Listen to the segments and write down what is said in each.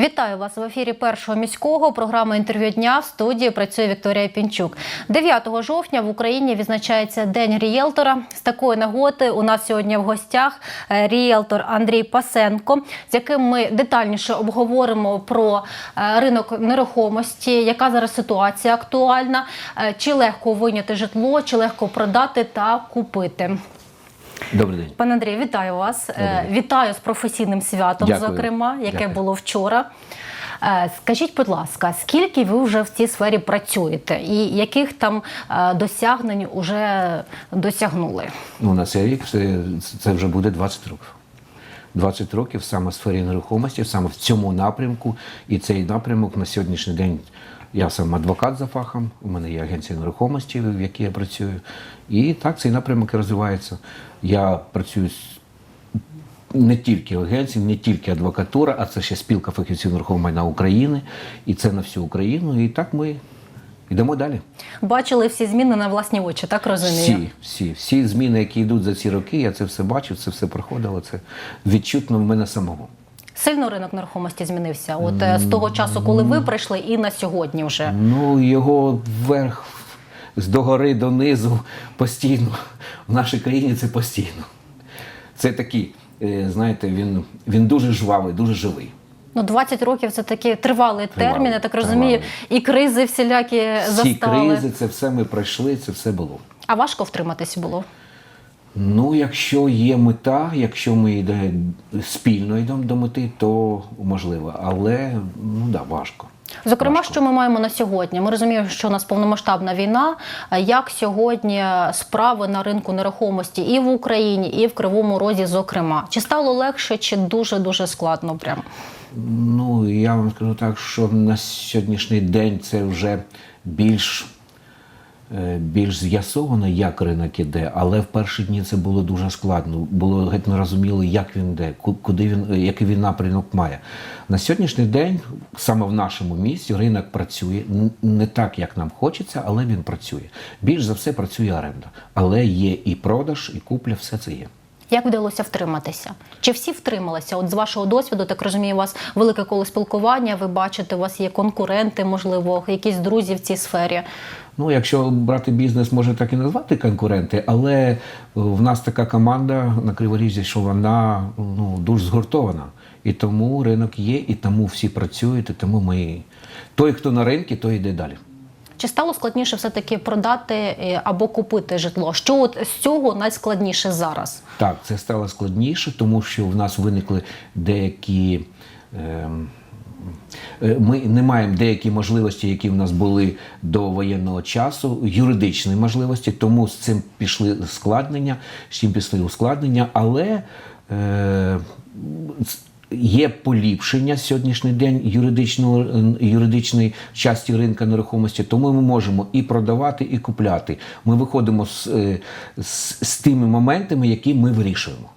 Вітаю вас в ефірі першого міського програми інтерв'ю дня. В студії працює Вікторія Пінчук. 9 жовтня в Україні відзначається День рієлтора. З такої нагоди у нас сьогодні в гостях е, рієлтор Андрій Пасенко, з яким ми детальніше обговоримо про е, ринок нерухомості, яка зараз ситуація актуальна, е, чи легко вийняти житло, чи легко продати та купити. Добрий день. Пане Андрію, вітаю вас. Е, Вітаю з професійним святом, Дякую. зокрема, яке Дякую. було вчора. Е, Скажіть, будь ласка, скільки ви вже в цій сфері працюєте і яких там е, досягнень вже досягнули? Ну, на цей рік це, це вже буде 20 років. 20 років саме в сфері нерухомості, саме в цьому напрямку. І цей напрямок на сьогоднішній день я сам адвокат за фахом, у мене є агенція нерухомості, в якій я працюю. І так цей напрямок розвивається. Я працюю з не тільки агенції, не тільки адвокатура, а це ще спілка фахівців нерухомого майна України. І це на всю Україну. І так ми йдемо далі. Бачили всі зміни на власні очі, так розумію? Всі, всі, всі зміни, які йдуть за ці роки, я це все бачив, це все проходило. Це відчутно в мене самого. Сильно ринок нерухомості змінився. От е, з того часу, коли ви прийшли, і на сьогодні вже. Ну, його вверх з догори донизу постійно. В нашій країні це постійно. Це такий, е, знаєте, він, він дуже жвавий, дуже живий. Ну, 20 років це такий тривалий термін, я так розумію, тривалий. і кризи всілякі Всі застали. кризи, це все ми пройшли, це все було. А важко втриматись було. Ну, якщо є мета, якщо ми йде, спільно йдемо до мети, то можливо. Але ну да, важко. Зокрема, Важко. що ми маємо на сьогодні? Ми розуміємо, що у нас повномасштабна війна. Як сьогодні справи на ринку нерухомості і в Україні, і в Кривому Розі, зокрема, чи стало легше, чи дуже дуже складно? Прям Ну, я вам скажу так, що на сьогоднішній день це вже більш, більш з'ясовано, як ринок іде, але в перші дні це було дуже складно. Було геть не розуміло, як він йде, ку- куди він, який він напрямок має. На сьогоднішній день, саме в нашому місті, ринок працює не так, як нам хочеться, але він працює. Більш за все працює оренда. Але є і продаж, і купля, все це є. Як вдалося втриматися? Чи всі втрималися? От з вашого досвіду, так розумію, у вас велике коло спілкування. Ви бачите, у вас є конкуренти, можливо, якісь друзі в цій сфері. Ну, якщо брати бізнес, може так і назвати конкуренти, але е, в нас така команда на Криворізі, що вона ну, дуже згуртована. І тому ринок є, і тому всі працюють, і тому ми. Той, хто на ринку, той йде далі. Чи стало складніше все-таки продати е, або купити житло? Що от з цього найскладніше зараз? Так, це стало складніше, тому що в нас виникли деякі. ем, е, Ми не маємо деякі можливості, які в нас були до воєнного часу, юридичні можливості, тому з цим пішли складнення, з цим пішли ускладнення, але е, є поліпшення сьогоднішній день юридичного юридичної часті ринка нерухомості, тому ми можемо і продавати, і купляти. Ми виходимо з, е, з, з тими моментами, які ми вирішуємо.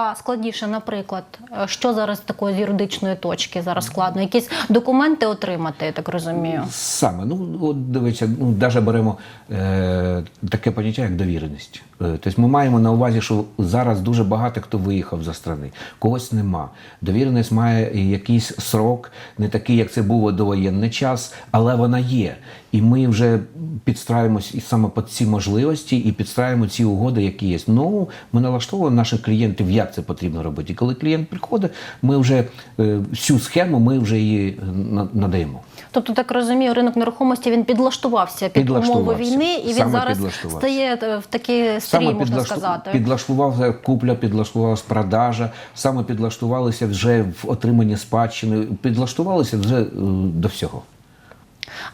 А складніше, наприклад, е, що зараз такої з юридичної точки зараз складно? Якісь документи отримати, я так розумію. Саме, ну от дивіться, ну навіть беремо е, таке поняття, як довіреність. Е, тобто ми маємо на увазі, що зараз дуже багато хто виїхав за страни, когось нема. Довіреність має якийсь срок, не такий, як це було довоєнний час, але вона є. І ми вже підстраюємось і саме під ці можливості і підстраюємо ці угоди, які є. Ну, ми налаштовуємо наших клієнтів, як це потрібно робити. І коли клієнт приходить, ми вже е, всю схему ми вже її на- надаємо. Тобто, так розумію, ринок нерухомості він підлаштувався під умови війни, і він Саме зараз стає е, в такий стрій, можна підлашту- сказати. підлаштувався купля, підлаштувалася продажа, саме підлаштувалися вже в отриманні спадщини, підлаштувалися вже е, до всього.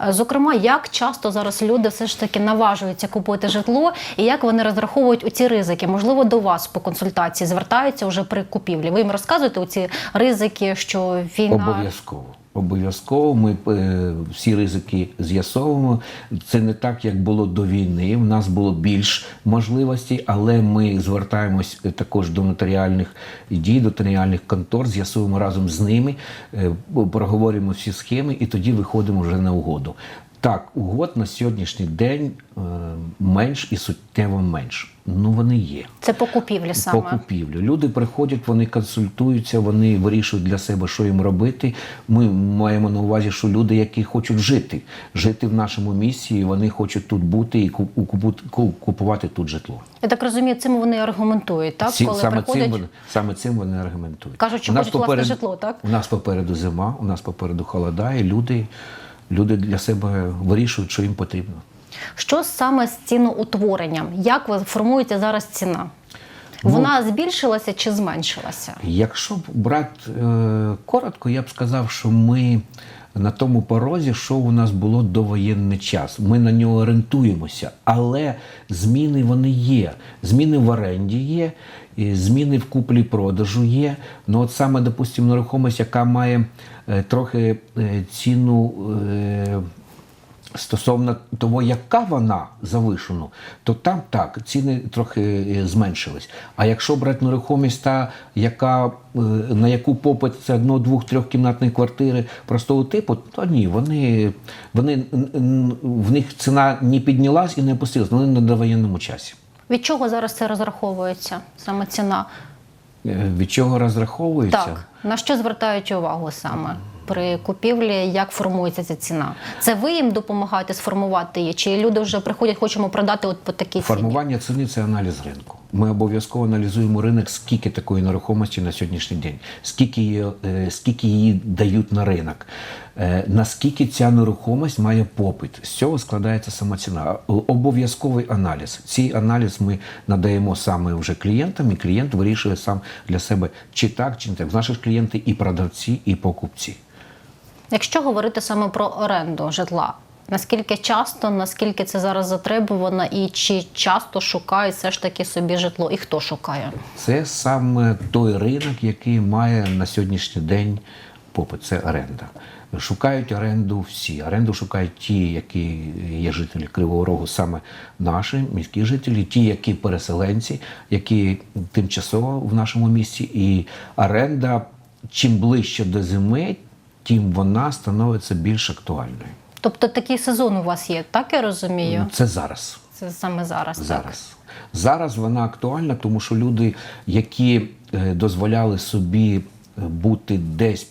Е, Зокрема, як часто зараз люди все ж таки наважуються купити житло, і як вони розраховують у ці ризики? Можливо, до вас по консультації звертаються вже при купівлі. Ви їм розказуєте у ці ризики, що війна Обов'язково. Обов'язково ми е, всі ризики з'ясовуємо. Це не так, як було до війни. У нас було більш можливостей, але ми звертаємось е, також до нотаріальних дій, до нотаріальних контор, з'ясуємо разом з ними, е, проговорюємо всі схеми і тоді виходимо вже на угоду. Так, угод на сьогоднішній день е, менш і суттєво менш. Ну вони є. Це по купівлі саме. По купівлю. Люди приходять, вони консультуються, вони вирішують для себе, що їм робити. Ми маємо на увазі, що люди, які хочуть жити, жити в нашому місті, і вони хочуть тут бути і ку- купувати тут житло. Я так розумію, цим вони аргументують, так? Ці- Коли саме, приходять, цим вони, саме цим вони аргументують. Кажуть, що У нас хочуть власне житло, так? У нас попереду зима, у нас попереду холода, і люди, люди для себе вирішують, що їм потрібно. що саме з ціноутворенням? Як формується зараз ціна? Ну, Вона збільшилася чи зменшилася? Якщо брати е, коротко, я б сказав, що ми на тому порозі, що у нас було довоєнний час. Ми на нього орієнтуємося, але зміни вони є. Зміни в оренді є, зміни в куплі-продажу є. Ну от саме, допустимо, нерухомість, яка має е, трохи е, ціну. Стосовно того, яка вона завишена, то там так ціни трохи е, зменшились. А якщо брати нерухомість, та яка е, на яку попит це одно, двох, трьохкімнатні квартири простого типу, то ні, вони, вони в них ціна не піднялась і не опустилась, вони на довоєнному часі. Від чого зараз це розраховується? Саме ціна? Е, Від чого розраховується? Так. На що звертають увагу саме при купівлі? Як формується ця ціна? Це ви їм допомагаєте сформувати її? Чи люди вже приходять, хочемо продати от по такій ціні? Формування ціни це аналіз ринку. Ми обов'язково аналізуємо ринок, скільки такої нерухомості на сьогоднішній день, скільки її, е, скільки її дають на ринок, е, наскільки ця нерухомість має попит. З цього складається сама ціна. Обов'язковий аналіз. Цей аналіз ми надаємо саме вже клієнтам, і клієнт вирішує сам для себе, чи так, чи не так. В наших клієнти і продавці, і покупці. Якщо говорити саме про оренду житла, наскільки часто, наскільки це зараз затребувано, і чи часто шукають все ж таки собі житло, і хто шукає? Це саме той ринок, який має на сьогоднішній день попит. Це оренда. Шукають оренду всі. Оренду шукають ті, які є жителі Кривого Рогу, саме наші міські жителі, ті, які переселенці, які тимчасово в нашому місті. І оренда, чим ближче до зими, тим вона становиться більш актуальною. Тобто такий сезон у вас є, так я розумію? Це зараз. Це саме зараз. Так? зараз. Зараз вона актуальна, тому що люди, які е, дозволяли собі е, бути десь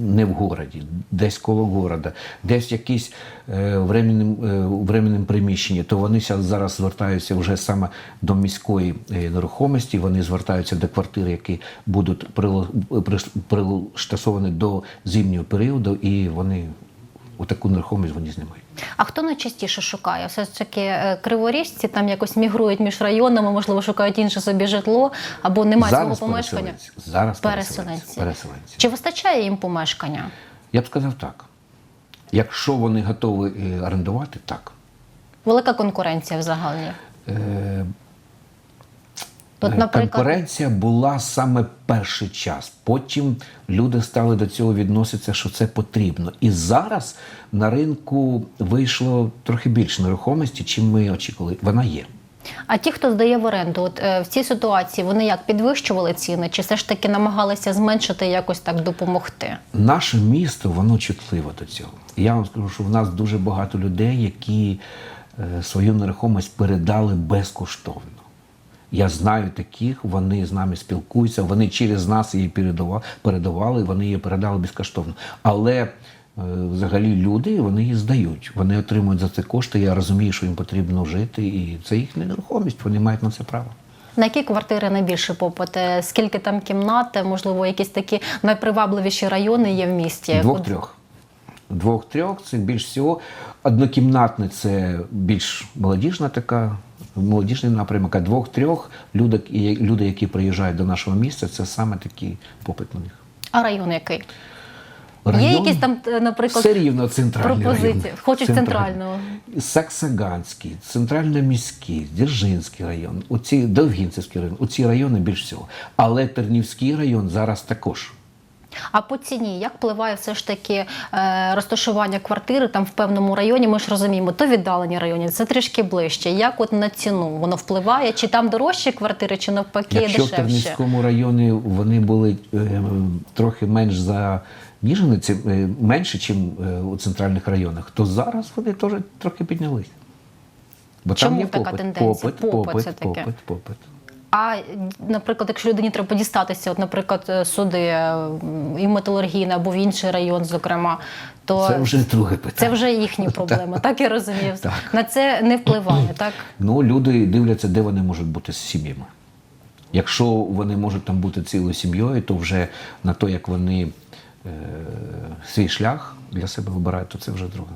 не в городі, десь коло города, десь якісь е, временним, е, приміщенні, то вони зараз звертаються вже саме до міської е, нерухомості. Вони звертаються до квартир, які будуть прилаштовані до зимнього періоду, і вони у таку нерухомість вони знімають. А хто найчастіше шукає? Все ж таки е, криворіжці там якось мігрують між районами, можливо, шукають інше собі житло або немає свого помешкання. переселенці. Зараз Переселенці. переселенці. переселенці. Чи вистачає їм помешкання? Я б сказав так. Якщо вони готові е, орендувати, так. Велика конкуренція взагалі. Е, От, е, наприклад, Конкуренція була саме перший час. Потім люди стали до цього відноситися, що це потрібно. І зараз на ринку вийшло трохи більше нерухомості, чим ми очікували. Вона є. а ті, хто здає в оренду, от е, в цій ситуації вони як підвищували ціни, чи все ж таки намагалися зменшити якось так допомогти? Наше місто, воно чутливо до цього. Я вам скажу, що в нас дуже багато людей, які е, свою нерухомість передали безкоштовно. Я знаю таких, вони з нами спілкуються, вони через нас її передавали, вони її передали безкоштовно. Але е, взагалі люди вони її здають. Вони отримують за це кошти. Я розумію, що їм потрібно жити, і це їхня нерухомість, вони мають на це право. На які квартири найбільше попит? Е, Скільки там кімнат? Можливо, якісь такі найпривабливіші райони є в місті? Двох-трьох. Двох-трьох це більш всього. Однокімнатне це більш молодіжна така, молодіжний напрямок, а двох-трьох люди, які приїжджають до нашого міста, це саме такий попит на них. А район який? Є якісь там, е, наприклад, все рівно центральний пропозиції? район. Хочуть центрального. Саксаганський, центрально-міський, Дзержинський район, оці Довгінцевський район, оці райони більш всього. Але Тернівський район зараз також. А по ціні як впливає все ж таки е, розташування квартири там в певному районі? Ми ж розуміємо, то віддалені районі, це трішки ближче. Як от на ціну воно впливає? Чи там дорожчі квартири, чи навпаки Якщо в дешевше? Тернівському районі вони були е, трохи менш заніжені, це е, менше, ніж у центральних районах, то зараз вони теж трохи піднялись. Бо Чому там є така попит, тенденція? попит, Попит попит, попит, попит. А наприклад, якщо людині треба дістатися, от, наприклад, е, сюди е, і в металургійний або в інший район, зокрема, то Це вже друге питання. це вже їхні проблеми, так я розумію. Так. На це не впливає, так? Ну, люди дивляться, де вони можуть бути з сім'ями. Якщо вони можуть там бути цілою сім'єю, то вже на те, як вони е, свій шлях для себе вибирають, то це вже друге.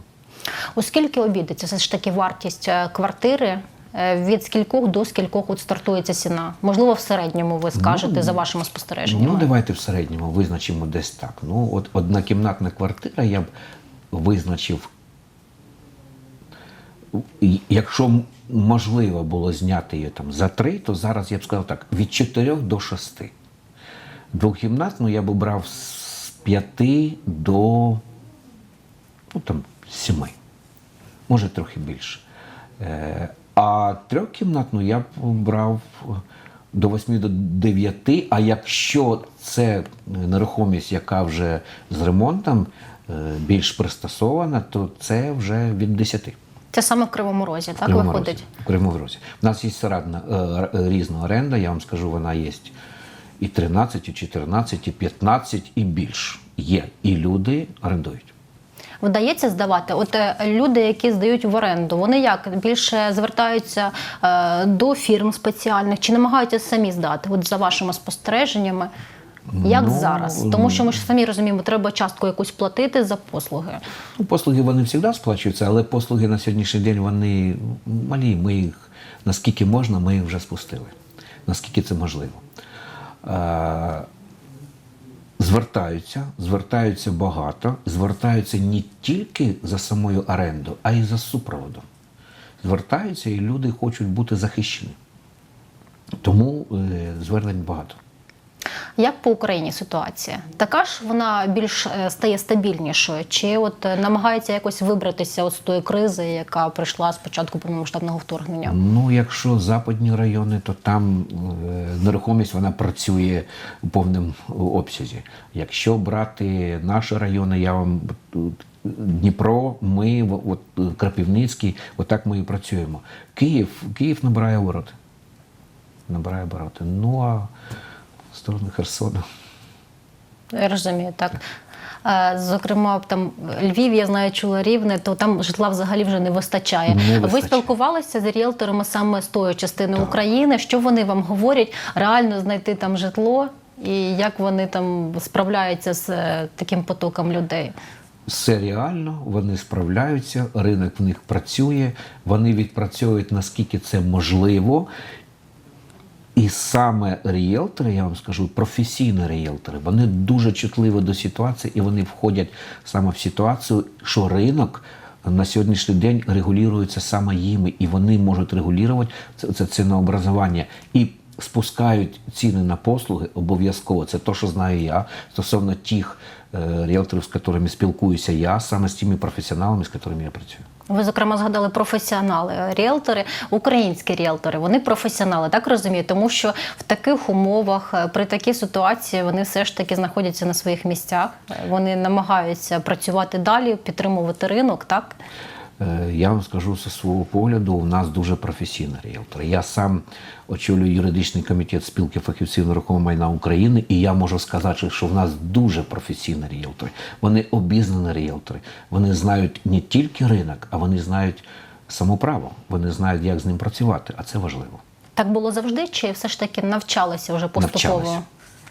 Оскільки обійдеться все ж таки вартість е, квартири, від скількох до скількох от стартується ціна? Можливо, в середньому ви скажете за вашими спостереженнями. Ну, давайте в середньому визначимо десь так. Ну, от однокімнатна квартира я б визначив, якщо можливо було зняти її там за три, то зараз я б сказав так: від 4 до 6. Двохкімнатну я б брав з 5 до ну, там, 7. Може трохи більше. Е, а трьохкімнатну я б брав до 8 до 9, а якщо це нерухомість, яка вже з ремонтом е, більш пристосована, то це вже від 10. Це саме в Кривому Розі, так Кривому виходить? Розі. В Кривому Розі. У нас є середна, е, різна оренда, я вам скажу, вона є і 13, і 14, і 15, і більш. Є. І люди орендують. Вдається здавати? От е, люди, які здають в оренду, вони як більше звертаються е, до фірм спеціальних чи намагаються самі здати? От за вашими спостереженнями. Як Ну, зараз? Тому що ми ж самі розуміємо, треба частку якусь платити за послуги. Ну, послуги вони завжди сплачуються, але послуги на сьогоднішній день вони малі. Ми їх наскільки можна, ми їх вже спустили. Наскільки це можливо. Звертаються, звертаються багато, звертаються не тільки за самою оренду, а й за супроводом. Звертаються і люди хочуть бути захищені. Тому е, звернень багато. Як по Україні ситуація? Така ж вона більш е, стає стабільнішою, чи от е, намагається якось вибратися от з тої кризи, яка прийшла з початку повномасштабного вторгнення? Ну, якщо западні райони, то там е, нерухомість вона працює у повному обсязі. Якщо брати наші райони, я вам Дніпро, ми, от Крапівницький, отак ми і працюємо. Київ, Київ набирає обороти. Набирає обороти. Ну а в сторону Херсона. Я розумію, так. Зокрема, там Львів, я знаю, чула рівне, то там житла взагалі вже не вистачає. Не Ви спілкувалися з ріелторами саме з тої частини України. Що вони вам говорять? Реально знайти там житло і як вони там справляються з е, таким потоком людей? Все реально, вони справляються, ринок в них працює, вони відпрацьовують наскільки це можливо. І саме ріелтори, я вам скажу, професійні ріелтори, вони дуже чутливі до ситуації і вони входять саме в ситуацію, що ринок на сьогоднішній день регулюється саме їми, і вони можуть регулювати це цінообразування. І спускають ціни на послуги обов'язково. Це те, що знаю я стосовно тих е, ріелторів, з якими спілкуюся я, саме з тими професіоналами, з якими я працюю. Ви, зокрема, згадали професіонали, ріелтори, українські ріелтори. Вони професіонали, так розумію, тому що в таких умовах, е, при такій ситуації, вони все ж таки знаходяться на своїх місцях. Е, Вони намагаються працювати далі, підтримувати ринок, так? Е, Я вам скажу зі свого погляду, у нас дуже професійні ріелтори. Я сам очолюю юридичний комітет спілки фахівців нерухомого майна України, і я можу сказати, що в нас дуже професійні ріелтори. Вони обізнані ріелтори. Вони знають не тільки ринок, а вони знають само право. Вони знають, як з ним працювати, а це важливо. Так було завжди, чи все ж таки навчалися вже поступово? Навчалися.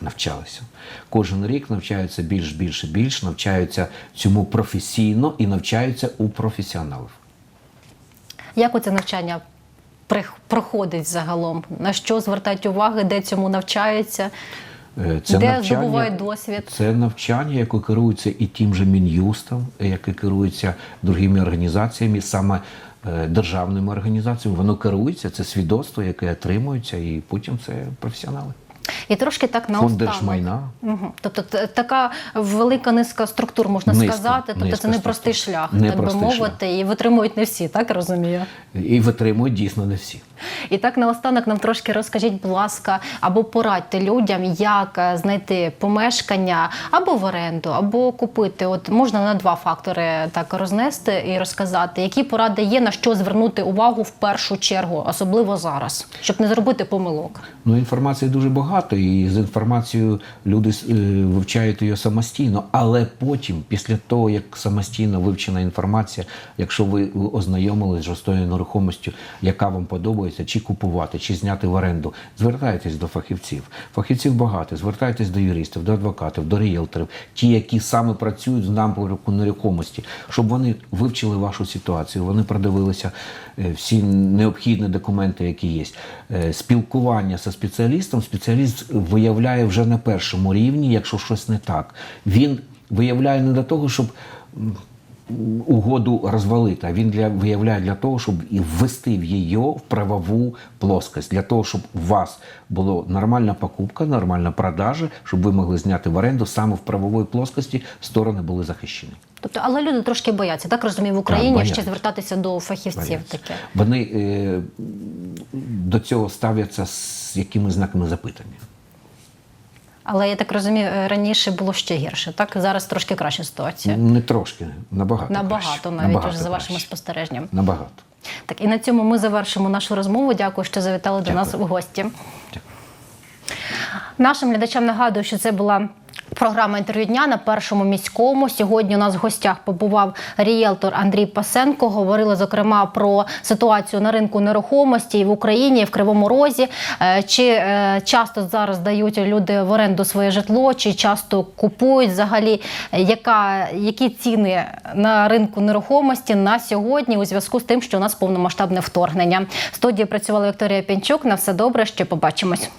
Навчалися. Кожен рік навчаються більш, більше, більш, навчаються цьому професійно і навчаються у професіоналів. Як оце навчання проходить загалом? На що звертають увагу, де цьому навчаються? Е, Це Де здобувають досвід? Це навчання, яке керується і тим же Мін'юстом, яке керується другими організаціями, саме е, державними організаціями. Воно керується, це свідоцтво, яке отримується, і потім це професіонали. І трошки так на Фонд держмайна. Угу. Тобто така велика низка структур, можна Низка, сказати. Тобто низка це не простий структур. шлях, Не так би мовити, і витримують не всі, так розумію. І витримують дійсно не всі. І так наостанок нам трошки розкажіть, будь ласка, або порадьте людям, як е, знайти помешкання або в оренду, або купити. От можна на два фактори так рознести і розказати, які поради є, на що звернути увагу в першу чергу, особливо зараз, щоб не зробити помилок. Ну, інформації дуже багато, і з інформацією люди е, вивчають її самостійно. Але потім, після того, як самостійно вивчена інформація, якщо ви ознайомились з тою нерухомістю, яка вам подобається, чи купувати, чи зняти в оренду, звертайтесь до фахівців. Фахівців багато, звертайтесь до юристів, до адвокатів, до ріелторів, ті, які саме працюють з напрямку нерухомості, щоб вони вивчили вашу ситуацію, вони продивилися е, всі необхідні документи, які є. Е, Спілкування зі спеціалістом спеціаліст виявляє вже на першому рівні, якщо щось не так. Він виявляє не для того, щоб угоду розвалити, а він для, виявляє для того, щоб і ввести її в правову плоскость, для того, щоб у вас була нормальна покупка, нормальна продажа, щоб ви могли зняти в оренду саме в правовій плоскості, сторони були захищені. Тобто, але люди трошки бояться, так розумію, в Україні бояться. ще звертатися до фахівців Бояться. таке. Вони е, до цього ставляться з якими знаками запитання. Але я так розумію, е, раніше було ще гірше. Так зараз трошки краща ситуація. Не трошки, набагато. Набагато краще. навіть Набагато уже за вашими краще. спостереженнями. Набагато. Так, і на цьому ми завершимо нашу розмову. Дякую, що завітали до нас в гості. Дякую. Нашим глядачам нагадую, що це була. Програма інтерв'ю дня на першому міському. Сьогодні у нас в гостях побував рієлтор Андрій Пасенко. Говорили зокрема про ситуацію на ринку нерухомості в Україні, в Кривому Розі. Е, Чи е, часто зараз дають люди в оренду своє житло, чи часто купують взагалі, яка, які ціни на ринку нерухомості на сьогодні у зв'язку з тим, що у нас повномасштабне вторгнення. В студії працювала Вікторія Пінчук. На все добре, ще побачимось.